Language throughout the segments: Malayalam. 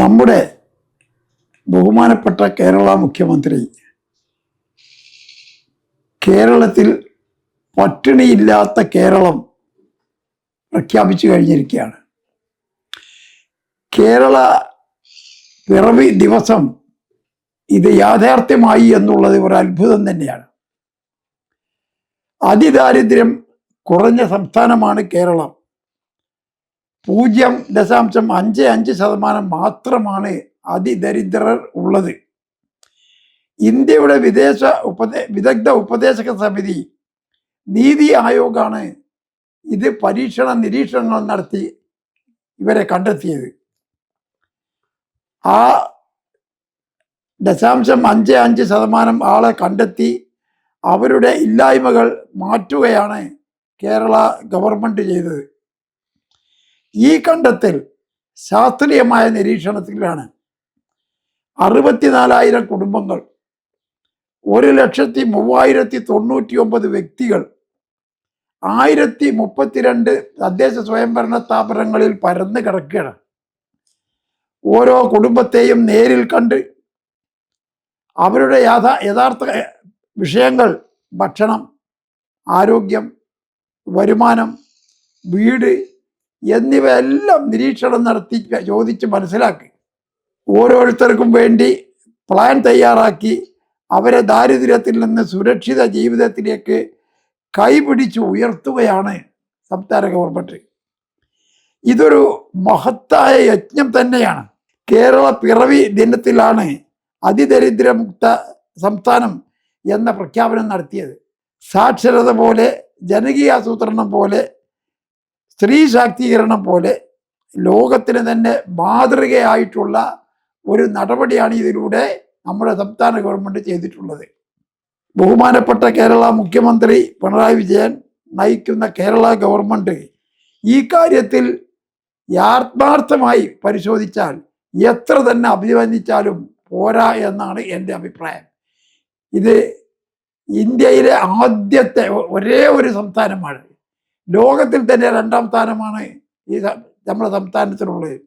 നമ്മുടെ ബഹുമാനപ്പെട്ട കേരള മുഖ്യമന്ത്രി കേരളത്തിൽ പട്ടിണിയില്ലാത്ത കേരളം പ്രഖ്യാപിച്ചു കഴിഞ്ഞിരിക്കുകയാണ്. കേരള പിറവി ദിവസം ഇത് യാഥാർത്ഥ്യമായി എന്നുള്ളത് ഒരു അത്ഭുതം തന്നെയാണ്. അതിദാരിദ്ര്യം കുറഞ്ഞ സംസ്ഥാനമാണ് കേരളം. പൂജ്യം ദശാംശം അഞ്ച് അഞ്ച് ശതമാനം മാത്രമാണ് അതിദരിദ്രർ ഉള്ളത്. ഇന്ത്യയുടെ വിദേശ ഉപദേ വിദഗ്ധ ഉപദേശക സമിതി നീതി ആയോഗാണ് ഇത് പരീക്ഷണ നിരീക്ഷണങ്ങൾ നടത്തി ഇവരെ കണ്ടെത്തിയത്. ആ ദശാംശം അഞ്ച് അഞ്ച് ശതമാനം ആളെ കണ്ടെത്തി അവരുടെ ഇല്ലായ്മകൾ മാറ്റുകയാണ് കേരള ഗവൺമെന്റ് ചെയ്തത്. ഈ കണ്ടെത്തൽ ശാസ്ത്രീയമായ നിരീക്ഷണത്തിലാണ് അറുപത്തിനാലായിരം കുടുംബങ്ങൾ ഒരു ലക്ഷത്തി മൂവായിരത്തി തൊണ്ണൂറ്റി ഒമ്പത് വ്യക്തികൾ ആയിരത്തി മുപ്പത്തിരണ്ട് തദ്ദേശ സ്വയംഭരണ സ്ഥാപനങ്ങളിൽ പരന്ന് കിടക്കുകയാണ്. ഓരോ കുടുംബത്തെയും നേരിൽ കണ്ട് അവരുടെ യാഥാ യഥാർത്ഥ വിഷയങ്ങൾ ഭക്ഷണം ആരോഗ്യം വരുമാനം വീട് എന്നിവയെല്ലാം നിരീക്ഷണം നടത്തി ചോദിച്ച് മനസ്സിലാക്കി. ഓരോരുത്തർക്കും വേണ്ടി പ്ലാൻ തയ്യാറാക്കി അവരെ ദാരിദ്ര്യത്തിൽ നിന്ന് സുരക്ഷിത ജീവിതത്തിലേക്ക് കൈപിടിച്ച് ഉയർത്തുകയാണ് സംസ്ഥാന ഗവൺമെന്റ് ഇതൊരു മഹത്തായ യജ്ഞം തന്നെയാണ്. കേരള പിറവി ദിനത്തിലാണ് അതിദരിദ്രമുക്ത സംസ്ഥാനം എന്ന പ്രഖ്യാപനം നടത്തിയത്. സാക്ഷരത പോലെ ജനകീയാസൂത്രണം പോലെ സ്ത്രീ ശാക്തീകരണം പോലെ ലോകത്തിന് തന്നെ മാതൃകയായിട്ടുള്ള ഒരു നടപടിയാണ് ഇതിലൂടെ നമ്മുടെ സംസ്ഥാന ഗവൺമെന്റ് ചെയ്തിട്ടുള്ളത്. ബഹുമാനപ്പെട്ട കേരള മുഖ്യമന്ത്രി പിണറായി വിജയൻ നയിക്കുന്ന കേരള ഗവൺമെന്റ് ഈ കാര്യത്തിൽ യാഥാർത്ഥമായി പരിശോധിച്ചാൽ എത്ര തന്നെ അഭിനന്ദിച്ചാലും പോരാ എന്നാണ് എന്റെ അഭിപ്രായം. ഇത് ഇന്ത്യയിലെ ആദ്യത്തെ ഒരേ ഒരു സംസ്ഥാനമാണ്. ലോകത്തിൽ തന്നെ രണ്ടാം സ്ഥാനമാണ് ഈ നമ്മുടെ സംസ്ഥാനത്തിനുള്ളത്.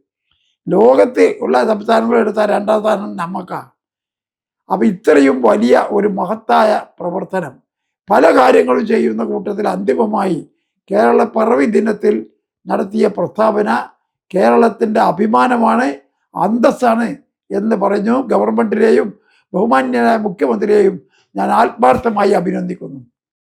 ലോകത്ത് ഉള്ള സംസ്ഥാനങ്ങൾ എടുത്താൽ രണ്ടാം സ്ഥാനം നമുക്കാണ് അപ്പം ഇത്രയും വലിയ ഒരു മഹത്തായ പ്രവർത്തനം. പല കാര്യങ്ങളും ചെയ്യുന്ന കൂട്ടത്തിൽ അന്തിമമായി കേരള പിറവി ദിനത്തിൽ നടത്തിയ പ്രസ്താവന കേരളത്തിന്റെ അഭിമാനമാണ് അന്തസ്സാണ് എന്ന് പറഞ്ഞു ഗവൺമെന്റിനെയും ബഹുമാന്യനായ മുഖ്യമന്ത്രിയെയും ഞാൻ ആത്മാർത്ഥമായി അഭിനന്ദിക്കുന്നു.